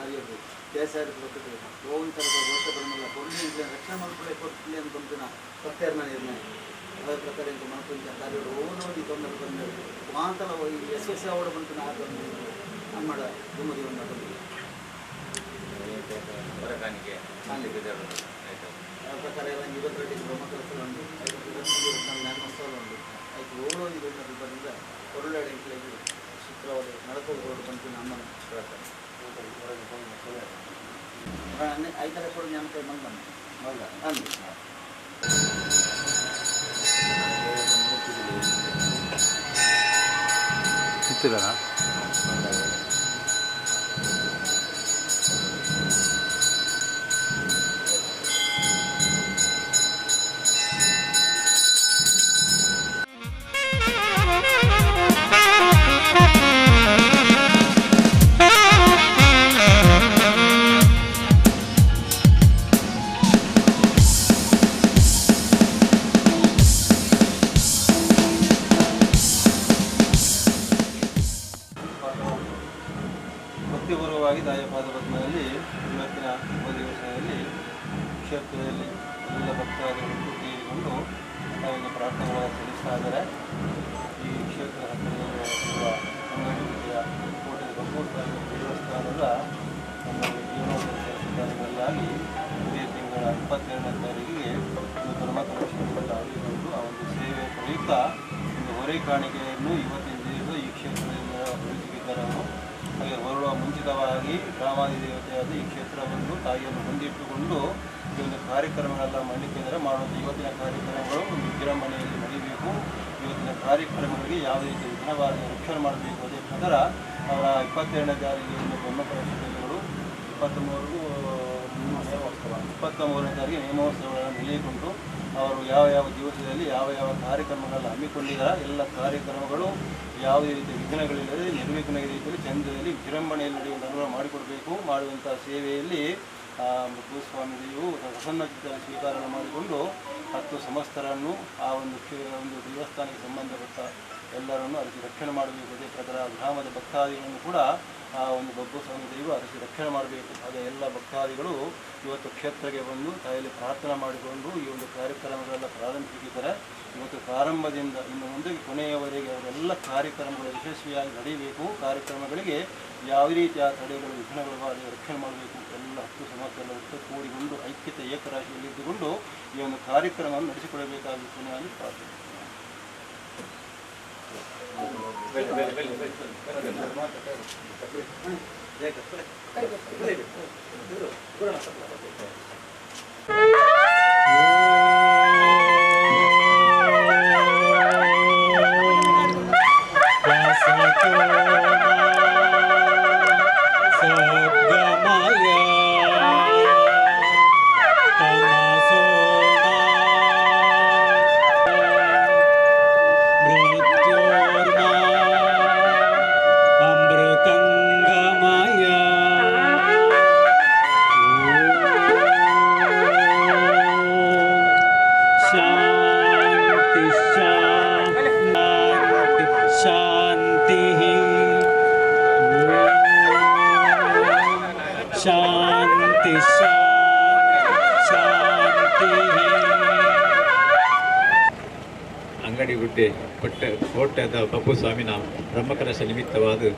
ಕಾರ್ಯವು ದೇಸಾಯದ ಕೊಟ್ಟಿದೆ ಗೋವಿಂದರದ ದೋಷಗಳನ್ನೆಲ್ಲ ಕೊರಳಿನಿಂದ ರಕ್ಷಣೆ ಮಾಡ್ಕೊಳ್ಳೆ ಸತ್ಯರ್ನ ನಿರ್ಣಯ ಅದೇ ಪ್ರಕಾರ ಇಂತ ಮನಸ್ಸಿನ ಕಾರ್ಯಗಳು ಓದೋದಿ ತೊಂದರೆ ಬಂದು ಯಶಸ್ವಿ ಅವಡ ಬಂತು ಅದನ್ನು ನಮ್ಮಡ ತುಂಬುದಿ ಒಂದು ಬಂದಿದೆ ಹೊರಕಾಣಿಕೆ ಆಯ್ತು. ಆ ಪ್ರಕಾರ ಎಲ್ಲ ಜ್ಞಾನ ಕೈ ಬಂದು ಬಂದು ಅಂದು ಪ್ರಾರ್ಥನೆಗಳನ್ನು ಸಲ್ಲಿಸ್ತಾ ಇದ್ದಾರೆ. ಈ ಕ್ಷೇತ್ರದ ಅಂಗಡಿ ಅಂಗಡಿಯ ಕೋಟೆ ಬಪ್ಪೂರು ದೇವಸ್ಥಾನದ ನಮ್ಮ ಸಿದ್ಧಾಂತಗಳಾಗಿ ಇದೇ ತಿಂಗಳ ಇಪ್ಪತ್ತೆರಡನೇ ತಾರೀಕಿಗೆ ಒಂದು ಬ್ರಹ್ಮಕಲಶ ಬಂದು ಆ ಒಂದು ಸೇವೆ ಪ್ರಯುಕ್ತ ಒಂದು ಹೊರೆ ಕಾಣಿಕೆಯನ್ನು ಇವತ್ತಿನ ದಿನ ಈ ಕ್ಷೇತ್ರದಿಂದ ಅಭಿವೃದ್ಧಿಗಿದ್ದಾರೆ ಅವರು. ಹಾಗೆ ಹೊರಡುವ ಮುಂಚಿತವಾಗಿ ಗ್ರಾಮಾದಿ ದೇವತೆಯಾದ ಈ ಕ್ಷೇತ್ರವನ್ನು ತಾಯಿಯನ್ನು ಹೊಂದಿಟ್ಟುಕೊಂಡು ಒಂದು ಕಾರ್ಯಕ್ರಮಗಳೆಲ್ಲ ಮಾಡಲಿಕ್ಕಿದ್ದಾರೆ ಮಾಡುವಂಥ ಇವತ್ತಿನ ಕಾರ್ಯಕ್ರಮಗಳು ವಿಜೃಂಭಣೆಯಲ್ಲಿ ನಡೀಬೇಕು. ಇವತ್ತಿನ ಕಾರ್ಯಕ್ರಮಗಳಿಗೆ ಯಾವುದೇ ರೀತಿ ವಿಘ್ನವಾಗಿ ರಕ್ಷಣೆ ಮಾಡಬೇಕು ಅದೇ ಪ್ರಕಾರ ಅವರ ಇಪ್ಪತ್ತೆರಡನೇ ತಾರೀಕಿಗೆ ಒಂದು ಬ್ರಹ್ಮಕಲಶಗಳು ಇಪ್ಪತ್ತ್ಮೂರು ಇಪ್ಪತ್ತ ಮೂರನೇ ತಾರೀಕಿಗೆ ನೇಮೋತ್ಸವಗಳನ್ನು ನೆಲೆಗೊಂಡು ಅವರು ಯಾವ ಯಾವ ದಿವಸದಲ್ಲಿ ಯಾವ ಯಾವ ಕಾರ್ಯಕ್ರಮಗಳನ್ನು ಹಮ್ಮಿಕೊಂಡಿದ್ದಾರೆ, ಎಲ್ಲ ಕಾರ್ಯಕ್ರಮಗಳು ಯಾವುದೇ ರೀತಿಯ ವಿಘ್ನಗಳಿಲ್ಲದೆ ನಿರ್ವಿಘ್ನ ರೀತಿಯಲ್ಲಿ ಚಂದ್ರದಲ್ಲಿ ವಿಜೃಂಭಣೆಯಲ್ಲಿ ನಡೆಯುವ ಅನುಭವ ಮಾಡಿಕೊಡಬೇಕು. ಮಾಡುವಂಥ ಸೇವೆಯಲ್ಲಿ ಆ, ಭೂಸ್ವಾಮಿಗಳು ಪ್ರಸನ್ನ ಚಿತ್ತದಲ್ಲಿ ಸ್ವೀಕಾರ ಮಾಡಿಕೊಂಡು ಹತ್ತು ಸಮಸ್ತರನ್ನು ಆ ಒಂದು ಒಂದು ದೇವಸ್ಥಾನಕ್ಕೆ ಸಂಬಂಧಪಟ್ಟ ಎಲ್ಲರನ್ನು ಅರಿಸಿ ರಕ್ಷಣೆ ಮಾಡಬೇಕು. ಅದೇ ಪ್ರಕಾರ ಗ್ರಾಮದ ಭಕ್ತಾದಿಗಳನ್ನು ಕೂಡ ಆ ಒಂದು ಬಬ್ಬು ಸ್ವಾಮಿ ದೈವ ಅರಿಸಿ ರಕ್ಷಣೆ ಮಾಡಬೇಕು. ಹಾಗೆ ಎಲ್ಲ ಭಕ್ತಾದಿಗಳು ಇವತ್ತು ಕ್ಷೇತ್ರಕ್ಕೆ ಬಂದು ತಾಯಲ್ಲಿ ಪ್ರಾರ್ಥನೆ ಮಾಡಿಕೊಂಡು ಈ ಒಂದು ಕಾರ್ಯಕ್ರಮಗಳೆಲ್ಲ ಪ್ರಾರಂಭಿಸಿದ್ದಾರೆ ಇವತ್ತು ಪ್ರಾರಂಭದಿಂದ ಇನ್ನು ಮುಂದೆ ಕೊನೆಯವರೆಗೆ ಅವರೆಲ್ಲ ಕಾರ್ಯಕ್ರಮಗಳು ಯಶಸ್ವಿಯಾಗಿ ನಡೆಯಬೇಕು. ಕಾರ್ಯಕ್ರಮಗಳಿಗೆ ಯಾವುದೇ ರೀತಿಯ ತಡೆಗಳು, ವಿಘ್ನಗಳು ಅದೇ ರಕ್ಷಣೆ ಮಾಡಬೇಕು ಎಲ್ಲ ಹತ್ತು ಒಟ್ಟು ಕೂಡಿಕೊಂಡು ಐಕ್ಯತೆ, ಏಕರಾಶಿಯಲ್ಲಿ ಇದ್ದುಕೊಂಡು ಈ ಒಂದು ಕಾರ್ಯಕ್ರಮವನ್ನು ನಡೆಸಿಕೊಳ್ಳಬೇಕಾಗಿತ್ತು ನಾನು ಪ್ರಾರ್ಥನೆ. ಅಂಗಡಿಗುಡ್ಡೆ ಕೊಟ್ಟ ಕೋಟದ ಬಬ್ಬು ಸ್ವಾಮಿನ ಬ್ರಹ್ಮಕಲಶ ನಿಮಿತ್ತವಾದ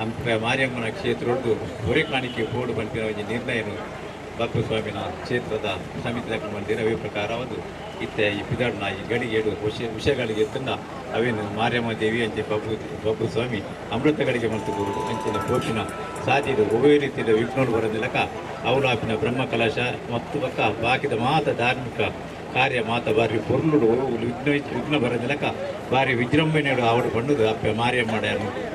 ಹಂಪ ಮಾರಿಯಮ್ಮನ ಕ್ಷೇತ್ರದ್ದು ಹೊರೆ ಕಾಣಿಕೆ ಬೋರ್ಡು ಬಂದಿನ ಒಂದು ನಿರ್ಣಯನು ಬಬ್ಬು ಸ್ವಾಮಿನ ಕ್ಷೇತ್ರದ ಸಮಿತಿ ದಿನವೇ ಪ್ರಕಾರ ಒಂದು ಇತ್ತ ಈ ಪಿದಾಡ್ನ ಈ ಗಡಿಗೇಡು ವಿಷಯ ವಿಷಯಗಳಿಗೆ ತನ್ನ ಅವೇನು ಮಾರ್ಯಮ್ಮ ದೇವಿ ಅಂಚೆ ಬಬ್ಬು ಬಬ್ಬು ಸ್ವಾಮಿ ಅಮೃತಗಳಿಗೆ ಗುರು ಅಂಚಿನ ಪೋಷಿನ ಸಾಧ್ಯದ ಒಬ್ಬೇ ರೀತಿಯ ವಿಘ್ನೋಡು ಬರೋದಿಲ್ಲಕ ಅವಲಾಪಿನ ಬ್ರಹ್ಮ ಕಲಶ ಮತ್ತು ಪಕ್ಕ ಬಾಕಿದ ಮಾತ ಧಾರ್ಮಿಕ ಕಾರ್ಯ ಮಾತ ಬಾರಿ ಪೊರ್ಲುಡು ವಿಘ್ನ ವಿಘ್ನ ಬರೋದಿಲ್ಲಕ ಬಾರಿ ವಿಜೃಂಭಣೆಡು ಆವಡು ಪಂಡುದು ಅಪ್ಪ ಮಾರಿಯಮ್ಮಡ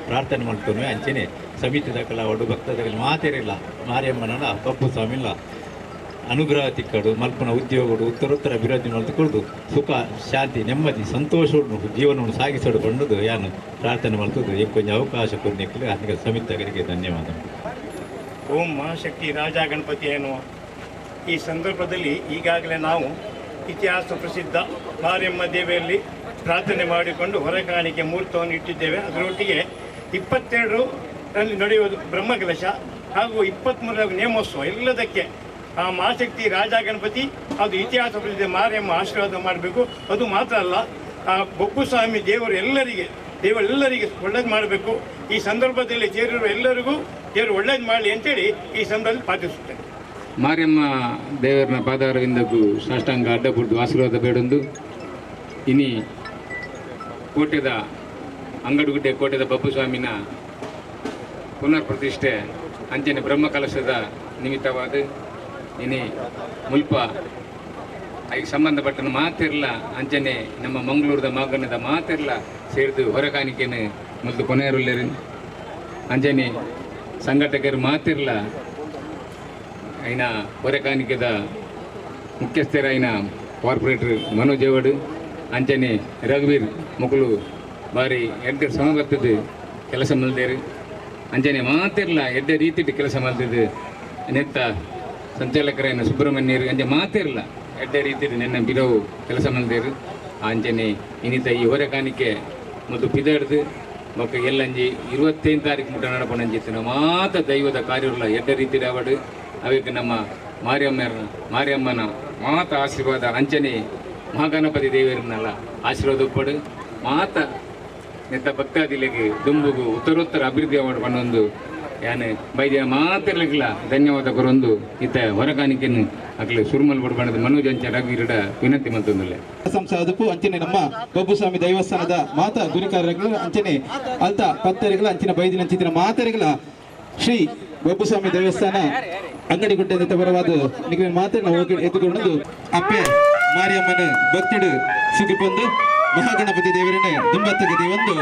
ಪ್ರಾರ್ಥನೆ ಮಾಡ್ತೇನೆ ಅಂಚೆನೆ ಸಮಿತಿ ದಕ್ಕಲ ಅವಡು ಭಕ್ತದಲ್ಲಿ ಮಾತೇರಿಲ್ಲ ಮಾರಿಯಮ್ಮನ ಪಪ್ಪು ಸ್ವಾಮಿಲ್ಲ ಅನುಗ್ರಹ ತಿಕ್ಕಡು, ಮಲ್ಪನ ಉದ್ಯೋಗಡು, ಉತ್ತರೋತ್ತರ ಅಭಿವೃದ್ಧಿ ಮಾಡ್ತುಕೊಳ್ದು ಸುಖ, ಶಾಂತಿ, ನೆಮ್ಮದಿ, ಸಂತೋಷವನ್ನು, ಜೀವನವನ್ನು ಸಾಗಿಸಲು ಬಂಡುದು ಯಾನು ಪ್ರಾರ್ಥನೆ ಮಾಡ್ತದ್ದು ಕೊಂಚ ಅವಕಾಶ ಕೊಡ್ಲಿಕ್ಕೆ ಅದಕ್ಕೆ ಸಮಿತಿಗಳಿಗೆ ಧನ್ಯವಾದ. ಓಂ ಮಹಾಶಕ್ತಿ ರಾಜ ಗಣಪತಿ ಏನು ಈ ಸಂದರ್ಭದಲ್ಲಿ ಈಗಾಗಲೇ ನಾವು ಇತಿಹಾಸ ಪ್ರಸಿದ್ಧ ಮಾರಿಯಮ್ಮ ದೇವಿಯಲ್ಲಿ ಪ್ರಾರ್ಥನೆ ಮಾಡಿಕೊಂಡು ಹೊರಕಾಣಿಕೆ ಮುಹೂರ್ತವನ್ನು ಇಟ್ಟಿದ್ದೇವೆ. ಅದರೊಟ್ಟಿಗೆ ಇಪ್ಪತ್ತೆರಡರಲ್ಲಿ ನಡೆಯುವುದು ಬ್ರಹ್ಮಕಲಶ ಹಾಗೂ ಇಪ್ಪತ್ತ್ಮೂರರ ನೇಮೋತ್ಸವ. ಎಲ್ಲದಕ್ಕೆ ಆ ಮಾಶಕ್ತಿ ರಾಜ ಗಣಪತಿ ಅದು ಇತಿಹಾಸ ಪ್ರಸಿದ್ಧ ಮಾರಿಯಮ್ಮ ಆಶೀರ್ವಾದ ಮಾಡಬೇಕು. ಅದು ಮಾತ್ರ ಅಲ್ಲ, ಆ ಬೊಬ್ಬು ಸ್ವಾಮಿ ದೇವರು ಎಲ್ಲರಿಗೆ, ದೇವರೆಲ್ಲರಿಗೆ ಒಳ್ಳೇದು ಮಾಡಬೇಕು. ಈ ಸಂದರ್ಭದಲ್ಲಿ ಸೇರಿರುವ ಎಲ್ಲರಿಗೂ ದೇವರು ಒಳ್ಳೇದು ಮಾಡಲಿ ಅಂತೇಳಿ ಈ ಸಂದರ್ಭದಲ್ಲಿ ಪ್ರಾರ್ಥಿಸುತ್ತೇನೆ. ಮಾರಿಯಮ್ಮ ದೇವರನ ಪಾದಾರವಿಂದಕ್ಕೂ ಸಾಷ್ಟಾಂಗ ಅಡ್ಡಪುಡ್ದು ಆಶೀರ್ವಾದ ಬೇಡೊಂದು. ಇನಿ ಕೋಟೆದ ಅಂಗಡುಗುಡ್ಡೆ ಕೋಟೆದ ಬಬ್ಬು ಸ್ವಾಮಿನ ಪುನರ್ ಪ್ರತಿಷ್ಠೆ ಅಂಚನೆ ಬ್ರಹ್ಮ ಕಲಶದ ನಿಮಿತ್ತವಾದ ಇನಿ ಮುಲ್ಪ ಐ ಸಂಬಂಧಪಟ್ಟ ಮಾತಿರ್ಲ, ಅಂಚನೆ ನಮ್ಮ ಮಂಗಳೂರದ ಮಾಗಣ್ಣದ ಮಾತಿರ್ಲ ಸೇರಿದು ಹೊರಕಾಣಿಕೆಯನ್ನು ಮೊದಲು ಕೊನೆಯರುಳ್ಳೇರಿ ಅಂಜನೆ ಸಂಘಟಕರು ಮಾತಿರ್ಲ అయిన ಹೊರೆಕಾಣಿಕೆದ ಮುಖ್ಯಸ್ಥರಾಯಿನ ಕಾರ್ಪೊರೇಟರ್ ಮನೋಜ್ ಅವಡು ಅಂಚನೆ ರಘುವೀರ್ ಮುಕುಲು ಬಾರಿ ಎಡ್ಡೆ ಶ್ರಮ ಬರ್ತದೆ ಕೆಲಸ ಮಲ್ದೇರು ಅಂಚನೆ ಮಾತಿರ್ಲ ಎಡ್ಡೆ ರೀತಿ ಕೆಲಸ ಮಲ್ತದ್ದು ನೆತ್ತ ಸಂಚಾಲಕರಾಯಿನ ಸುಬ್ರಹ್ಮಣ್ಯರು ಅಂಚೆ ಮಾತಿರ್ಲ ಎಡ್ಡೆ ರೀತಿ ನೆನ್ನ ಬಿಡವು ಕೆಲಸ ಮಲ್ದೇರು ಅಂಚನೆ ಇನ್ನಿತ ಈ ಹೊರೆಕಾಣಿಕೆ ಮತ್ತು ಪಿದಾಡ್ದು ಮತ್ತು ಎಲ್ಲಂಜಿ ಇರುವತ್ತೈದು ತಾರೀಕು ಮುಟ್ಟ ನಡಪಣಂಜಿತ್ತಿನ ಮಾತ ದೈವದ ಕಾರ್ಯಗಳ ಎಡ್ಡ ರೀತಿ ಅವಡು ಅವಕ್ಕೆ ನಮ್ಮ ಮಾರಿಯಮ್ಮ ಮಾರಿಯಮ್ಮನ ಮಾತ ಆಶೀರ್ವಾದ ಅಂಚನೆ ಮಹಾಗಣಪತಿ ದೇವರನ್ನೆಲ್ಲ ಆಶೀರ್ವಾದ ಪಡು. ಮಾತ ನೆತ್ತ ಭಕ್ತಾದಿಲೆಗೆ ದುಂಬುಗು ಉತ್ತರೋತ್ತರ ಅಭಿವೃದ್ಧಿ ಮಾಡಿ ಒಂದು ಯಾನೆ ಬೈದ್ಯ ಮಾತಿರ್ಲಿಕ್ಕಿಲ್ಲ. ಧನ್ಯವಾದ ಕೊರೊಂದು ಇತ್ತ ಹೊರಗಾಣಿಕೆಯನ್ನು ಆಗಲಿ ಸುರುಮಲ್ ಬಡ್ಬಣ್ಣದ ಮನೋಜ್ ಅಂಚ ರಘುವೀರಡ ವಿನಂತಿ ಮಂತೊಂದುಲ್ಲೆ ಸಂಸಾದಕ್ಕೂ ಅಂಚನೆ ನಮ್ಮ ಬಬ್ಬುಸ್ವಾಮಿ ದೈವಸ್ಥಾನದ ಮಾತ ಗುರಿಕಾರ್ಯಗಳು ಅಂಚನೆ, ಅಲ್ತ ಪತ್ತರಿಗಳ ಅಂಚಿನ ಬೈದಿನ ಅಂಚಿನ ಮಾತರಿಗಳ ಶ್ರೀ ಬೊಬ್ಬುಸ್ವಾಮಿ ದೇವಸ್ಥಾನ ಅಂಗಡಿ ಗುಡ್ಡದ ಬರವಾದ ನಿಮಗೆ ಮಾತ್ರ ಹೋಗಿ ಎದ್ದುಕೊಂಡು ಅಪ್ಪೆ ಮಾರಿಯಮ್ಮನ ಭಕ್ತಿಡು ಸುಗಿಪಂದು ಮಹಾಗಣಪತಿ ದೇವರನ್ನೇ ದುಂಬತ್ತಗದಿ ಒಂದು